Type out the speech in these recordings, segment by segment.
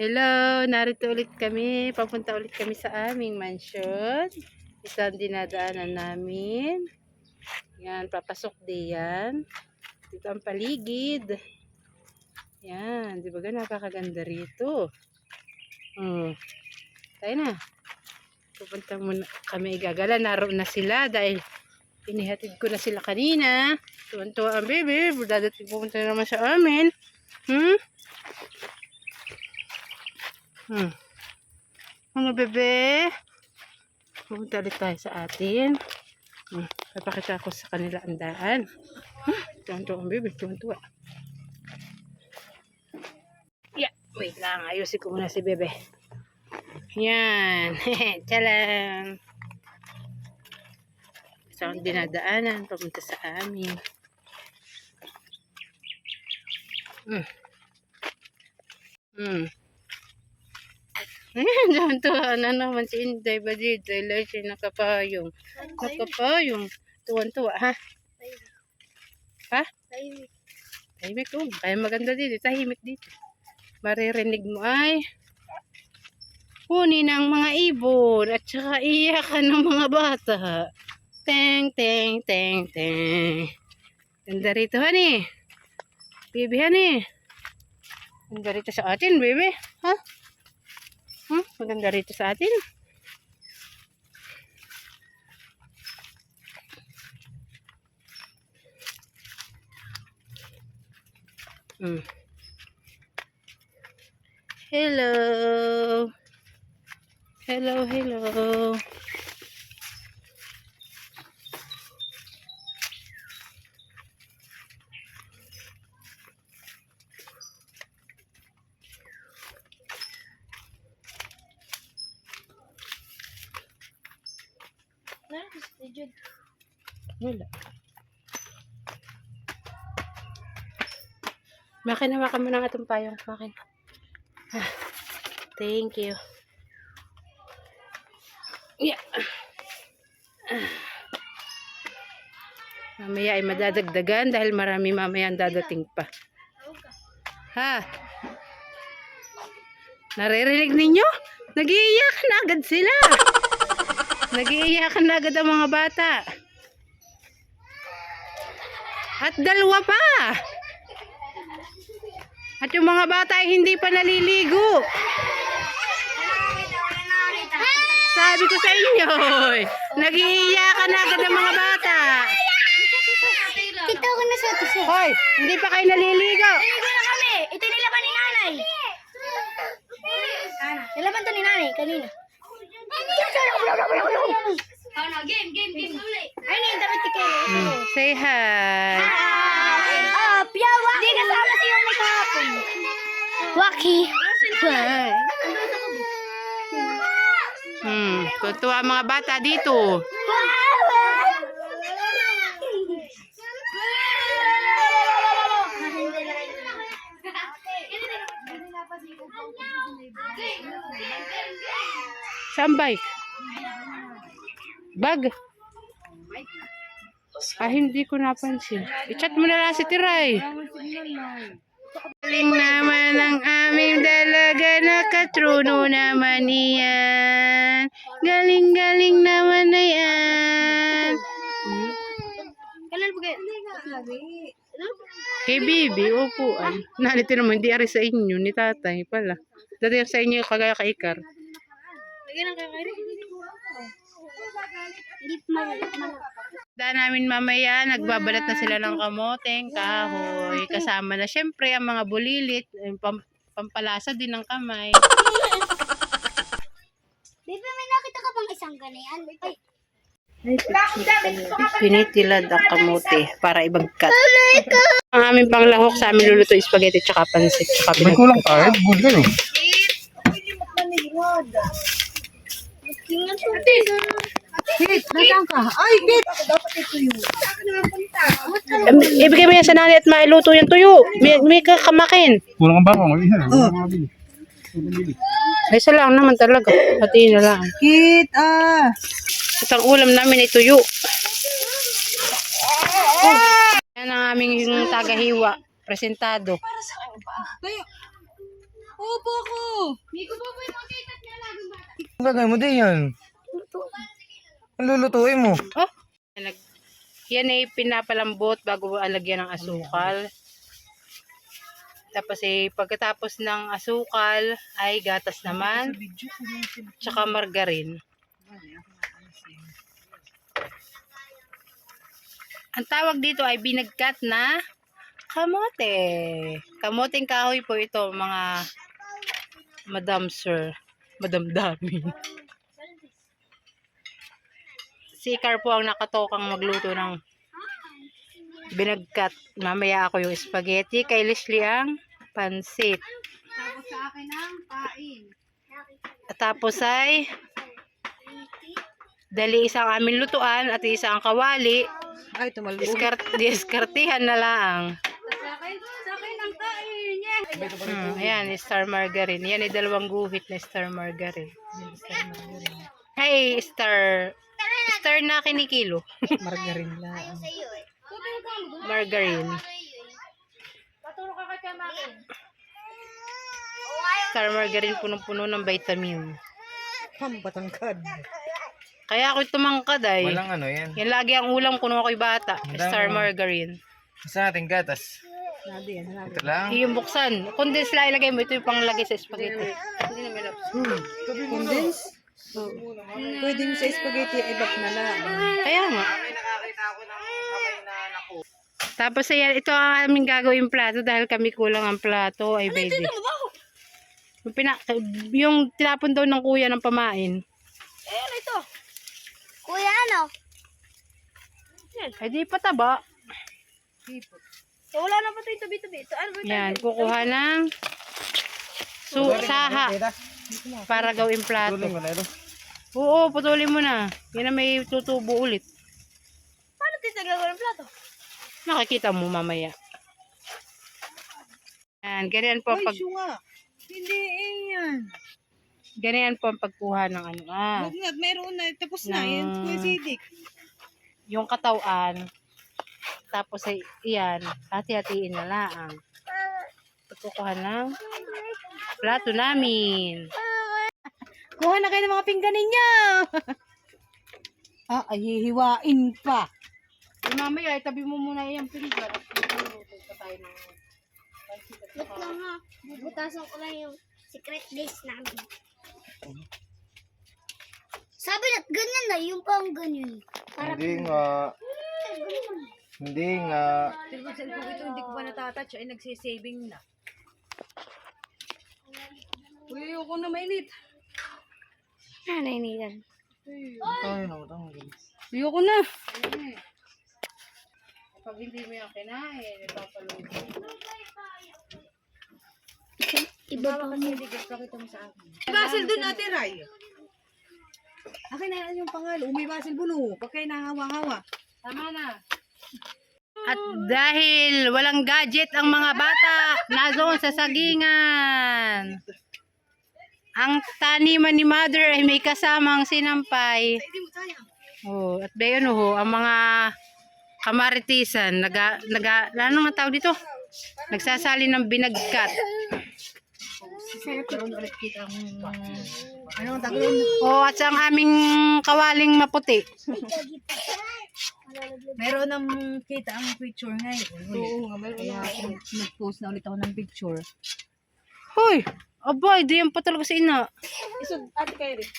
Hello, narito ulit kami. Papunta ulit kami sa aming mansion. Isang dinadaanan namin. Yan, papasok di yan. Dito ang paligid. Yan, di ba ga napakaganda rito? Oh. Tayo na. Pupunta muna kami igagala. Naroon na sila dahil inihatid ko na sila kanina. Tuwan-tuwa ang baby. Dadating pupunta na naman sa amin. Hmm? Hmm. Ano bebe? Pupunta ulit tayo sa atin. Hmm. Papakita ko sa kanila ang daan. Hmm. Tuwan-tuwa baby. Tuwan-tuwa. Yeah. Wait lang. Ayusin ko muna si bebe. Yan. Tchalang. Sa akong dinadaanan. Papunta sa amin. Hmm. Hmm. Ayan, tuwan-tuwa na naman si Inday ba dito? Dahil siya nakapayong. Nakapayong. Tuwan-tuwa, ha? Ha? Tahimik ko. Kaya maganda dito. Tahimik dito. Maririnig mo ay huni ng mga ibon at saka iyakan ng mga bata. Teng, teng, teng, teng. Ganda rito, honey. Baby, honey. Ganda rito sa atin, baby. Ha? Hmm? Maganda rito sa atin. Hmm. Hello. Hello, hello. Wala. Makin hawakan mo ng atong payong. Makin. Ah, thank you. Yeah. Ah. Mamaya ay madadagdagan dahil marami mamaya ang dadating pa. Ha? Naririnig ninyo? Nagiiyakan na agad sila. Nagiiyakan na agad ang mga bata. At dalawa pa. At yung mga bata ay hindi pa naliligo. Sabi ko sa inyo, nag-iiyakan na agad ang mga bata. Kita ko na sa ito siya. Hoy, hindi pa kayo naliligo. Naligo na kami. Ito nilaban ni nanay. Nilaban to ni nanay kanina. Ano, game, game, game ulit. Ay, hindi, dapat ikaw. Hmm, say hi. Ah, piyawa. Hindi kasama si yung may kahapon. Waki. Hi. Hmm, tutuwa mga bata dito. Saan bike? Bag? Ah, hindi ko napansin. I-chat mo na lang si Tiray. Galing naman ang aming dalaga, nakatruno naman iyan. Galing-galing naman na yan. Hmm? Kay Bibi, upuan. Nalito naman, hindi ari sa inyo, ni tatay pala. Dati sa inyo, kagaya kay Ikar. Lagyan ng kakari. Da namin mamaya, nagbabalat na sila ng kamoteng, kahoy. Kasama na syempre ang mga bulilit, yung pam- pampalasa din ng kamay. Baby, may nakita ka bang isang ganayan? Ay, Pinitilad ang kamote para ibagkat. Ang aming panglahok sa amin luluto spaghetti tsaka pansit tsaka May pinag- kulang tayo, bulgar eh. Kit, nasaan ka? Ay, Kit! Em, Ibigay mo yan sa nanay at mailuto yung tuyo. May, may kakamakin. Kulang ang bili. Ay, isa lang naman talaga. Pati na lang. Kit, ah. At ang ulam namin ay tuyo. Yan ang aming yung tagahiwa. Presentado. Upo ako. Ang gagawin mo din yan. Ang lulutuin mo. Oh, yan ay pinapalambot bago alagyan ng asukal. Tapos eh, pagkatapos ng asukal ay gatas naman. Tsaka margarin. Ang tawag dito ay binagkat na kamote. Kamoteng kahoy po ito, mga madam sir. Madam dami. Si Car po ang nakatokang magluto ng binagkat. Mamaya ako yung spaghetti. Kay Leslie ang pansit. Tapos sa akin ang kain. At tapos ay dali isang aming lutuan at isa ang kawali. Ay, tumalbo. Diskart, diskartihan na lang. Sa akin, sa akin ang kain. Yeah. Hmm, ayan, star margarine. Yan ay dalawang guhit na star margarine. Hey, star. Star na kinikilo. margarine lang. Margarine. Star margarine punong-puno ng vitamin. Pampatangkad. Kaya ako tumangkad ay. Walang ano yan. Yan lagi ang ulam ko nung ako'y bata. Star margarine. Sa ating gatas. Sabi yan. Sabi. Ito lang. Yung buksan. Condense lang ilagay mo. Ito yung panglagay sa spaghetti. Hindi naman lang. Condense? Pwedeng sa spaghetti, ibak na lang. Kaya nga. Tapos ayan, ito ang aming gagawin plato dahil kami kulang ang plato ay baby. Yung, pina, yung tinapon daw ng kuya ng pamain. Kuya, ano? Ay di pataba. So, wala na pa ito yung tabi-tabi. Ito, ano ba ito? Yan, kukuha ng su saha para gawing plato. Tuloy mo na ito. Oo, putulin mo na. Yan na may tutubo ulit. Paano ito gagawin ng plato? Makikita mo mamaya. Yan, ganyan po ang pag nga. Hindi eh yan. ganyan po ang pagkuha ng ano ah, Huwag nga, meron na. Tapos na. Na- Yan, Kuya Sidik. yung katawan. Tapos ay iyan, hati-hatiin na lang. Pagkukuha ng plato namin. Kuha na kayo ng mga pinggan ninyo. ah, ay hihiwain pa. Eh, mamaya, itabi mo muna yung pinggan. Wait lang ha. Bubutasan ko lang yung secret dish namin. Sabi na, ganyan na. Yung pang ganyan. Hindi nga. Hindi nga. Pero sa cellphone ito, hindi ko pa natatouch. Ay, nagsisaving na. Uy, ako na mainit. Ano yan? Ay, no, tanggal. Ayoko na. Pag hindi mo yung kinain, ipapaluto. Iba pa mo. May basil doon ate Ray. Akin na yung pangalan. May basil buno. Pag kayo nahawa-hawa. Tama na. At dahil walang gadget ang mga bata, nazoon sa sagingan. Ang taniman ni mother ay may kasamang sinampay. Oh, at bayon ho, ang mga kamaritisan, naga, naga, ano nga tawag dito? Nagsasali ng binagkat. Ano? Oh, at ang aming kawaling maputi. Meron ng kita ang picture ngayon. Oo nga, meron Kaya nag-post na ulit ako ng picture. Hoy, abay, diyan pa talaga si ina. Isod, ate kayo rin.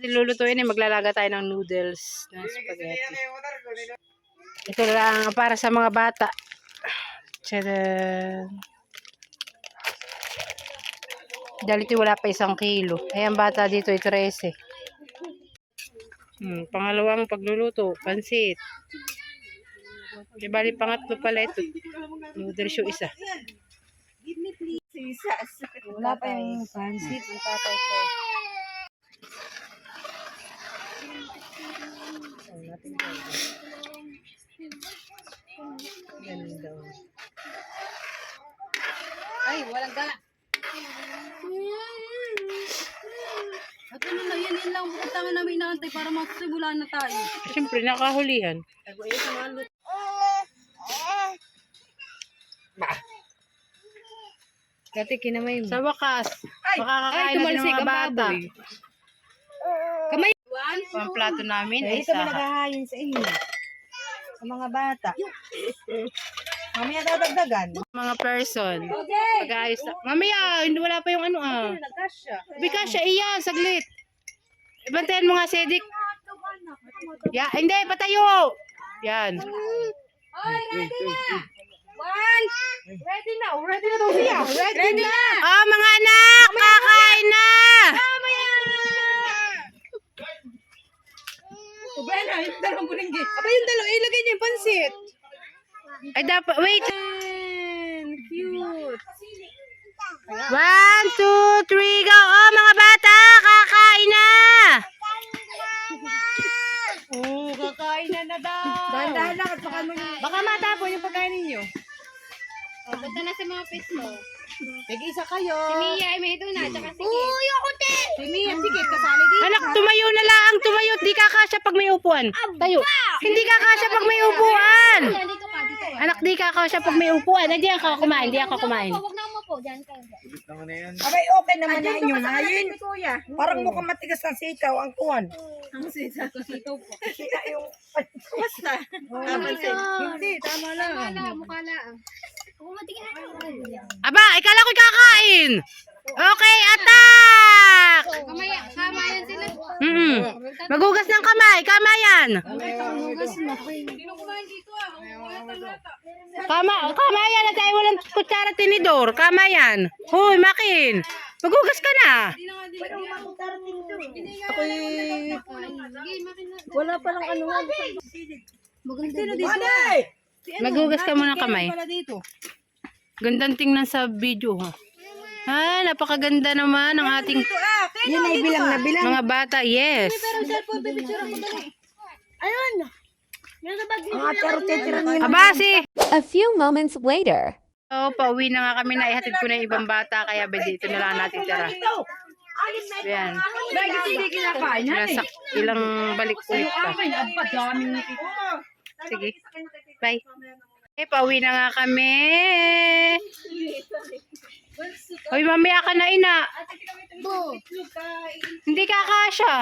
Lulutuin eh, maglalaga tayo ng noodles ng spaghetti. Ito lang para sa mga bata. Tchadan. Dahil ito wala pa isang kilo. Ay, ang bata dito ay 13. Hmm, pangalawang pagluluto, pansit. Di bali pangatlo pala ito. Noodles yung isa. Wala pa yung pansit. Ang tatay ko. Ganun daw. Ay, walang gala. At ano na, yan, butangan namin inaantay para magsimulan na tayo. Siyempre, nakahulihan. Ay, sa mga lut- Sa wakas, Ay, Makakakain na din tumalsik ng mga bata. Kamay. Ang plato namin ay Ay, isa. naghahayin sa inyo. Sa mga bata. Mamaya dadagdagan. Mga person. Pag-ayos na. Mamaya, hindi wala pa yung ano ah. Nagkasya. Bika siya, iya, saglit. Bantayan mo nga, Sedik. Ya, hindi, patayo. Yan. Ready na. Ready na daw siya. Ready, na. Oh, mga anak, kakain na. O, Bena, yung dalawang bulinggit. Aba, yung dalawa. Ilagay niyo yung pansit. Ay, dapat, wait. Cute. One, two, three, go. Oh, mga bata, kakain na. Oo, kakain na na daw. Dahan-dahan lang at baka, baka matapon yung pagkain ninyo. Punta na sa mga pesto. Tig-isa kayo. Mia, may doon na. Tsaka sige. Uy, ako te! Si Mia, sige, kasali dito. Anak, tumayo na lang. Tumayo. Di kakasya pag may upuan. Tayo. Hindi kakasya pag may upuan. Ka, ka. Anak, di kakasya pag may upuan. Hindi ako kumain. Hindi ako kumain. Huwag na umupo. Diyan ka. Abay, okay naman na inyong hayin. Parang mukhang matigas ng sitaw ang kuwan. Ang sitaw? Sitaw po. Sitaw yung... Basta. Hindi, tama lang. Mukha mukha lang. Matigil na. Aba, ikala ko'y kakain. Okay, attack! Kamaya, kamayan sila. Mm Magugas ng kamay. Kamayan. Kama, kamayan na tayo walang kutsara tinidor. Kamayan. Hoy, makin. Magugas ka na. Ako'y... Wala pa lang ano. Sino dito? Magugas ka muna ng kamay. Gandang tingnan sa video. Ha? Ah, napakaganda naman ng ating ah, Yan ay bilang na bilang. mga bata. Yes. Ayun. Niya. Abasi. A few moments later. Oh, pauwi na nga kami na ihatid ko na yung ibang bata kaya ba dito na lang natin tira. Ayan. Kinakain. Ilang, balik ulit pa. Sige. Bye. Eh, pauwi na nga kami. Hoy, mamaya ka na ina. Hindi ka kasha.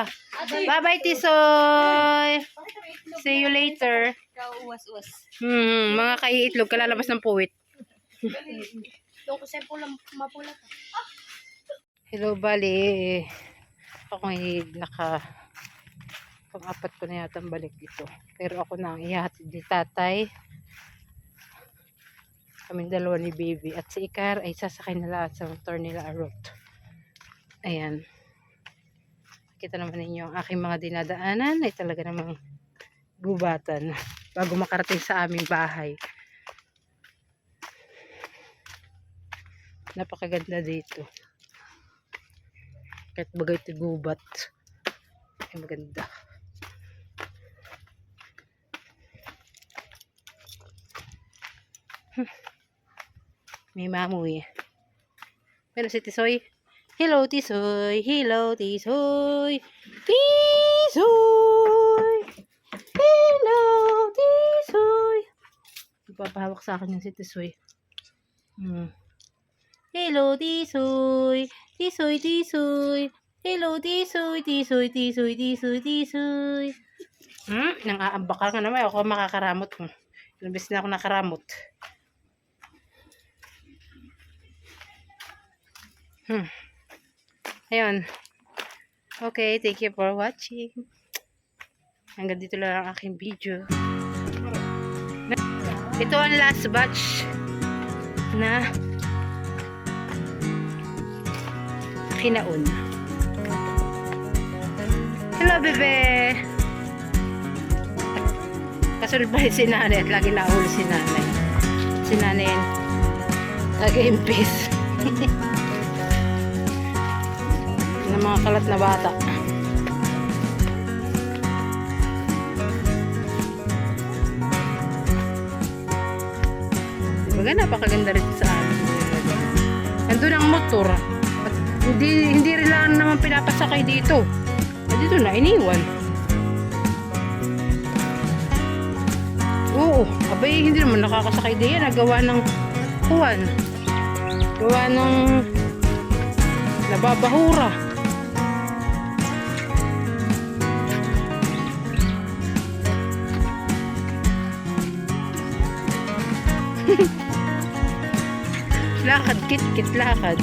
Bye-bye, Tisoy. See you later. Hmm, mga kaiitlog, kalalabas ng puwit. Doon ko sa pulang mapula ka. Hello, bali. Ako ngayon naka pang-apat ko na yata balik dito. Pero ako na ang ihatid ni tatay. Kaming dalawa ni baby. At si Ikar ay sasakay na lahat sa motor nila Arot. Ayan. Kita naman ninyo ang aking mga dinadaanan ay talaga namang gubatan bago makarating sa aming bahay. Napakaganda dito. Kahit bagay ito gubat. Ay maganda. Hmm. May mamoy. Pero si Tisoy. Hello, Tisoy. Hello, Tisoy. Tisoy. Hello, Tisoy. Ipapahawak sa akin yung si Tisoy. Hmm. Hello, Tisoy. Tisoy, Tisoy. Hello, Tisoy, Tisoy, Tisoy, Tisoy, Tisoy. Hmm, nang aambak ka naman. Ako makakaramot. Hmm. Ilang beses na ako nakaramot. Hmm. Ayun. Okay, thank you for watching. Hanggang dito lang ang aking video. Ito ang last batch na kinaun. Hello, bebe! Rin si nanay at lagi nahuli si nanay. Si nanay nag-impis. ng mga kalat na bata. Diba napakaganda rin sa amin. Nandun ang motor. At hindi, hindi rin naman pinapasakay dito. Dito na, iniwan. Oo, abay, hindi naman nakakasakay din yan. Nagawa ng kuwan. Gawa ng Nababahura. lakad, kit-kit lakad.